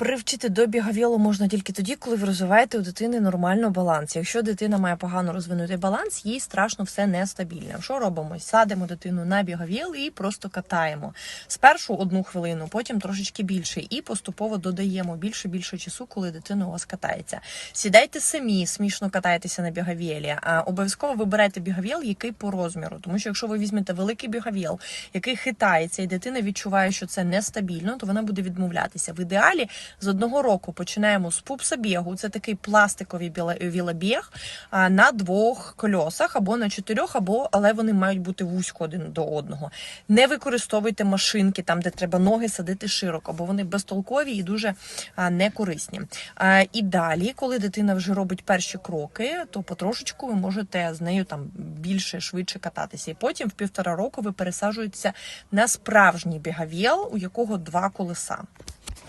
Привчити до бігавілу можна тільки тоді, коли ви розвиваєте у дитини нормально баланс. Якщо дитина має погано розвинутий баланс, їй страшно все нестабільне. Що робимо? Садимо дитину на бігавіл і просто катаємо. Спершу одну хвилину, потім трошечки більше, і поступово додаємо більше більше часу, коли дитина у вас катається. Сідайте самі, смішно катаєтеся на бігавілі. А обов'язково вибирайте бігавіл, який по розміру. Тому що якщо ви візьмете великий бігавіл, який хитається, і дитина відчуває, що це нестабільно, то вона буде відмовлятися. В ідеалі з одного року починаємо з пупсабігу. Це такий пластиковий вілобіг на двох кольосах або на чотирьох, або але вони мають бути вузько один до одного. Не використовуйте машинки там, де треба ноги садити широко, бо вони безтолкові і дуже некорисні. І далі, коли дитина вже робить перші кроки, то потрошечку ви можете з нею там більше швидше кататися. І потім в півтора року ви пересаджуєтеся на справжній бігавіл, у якого два колеса.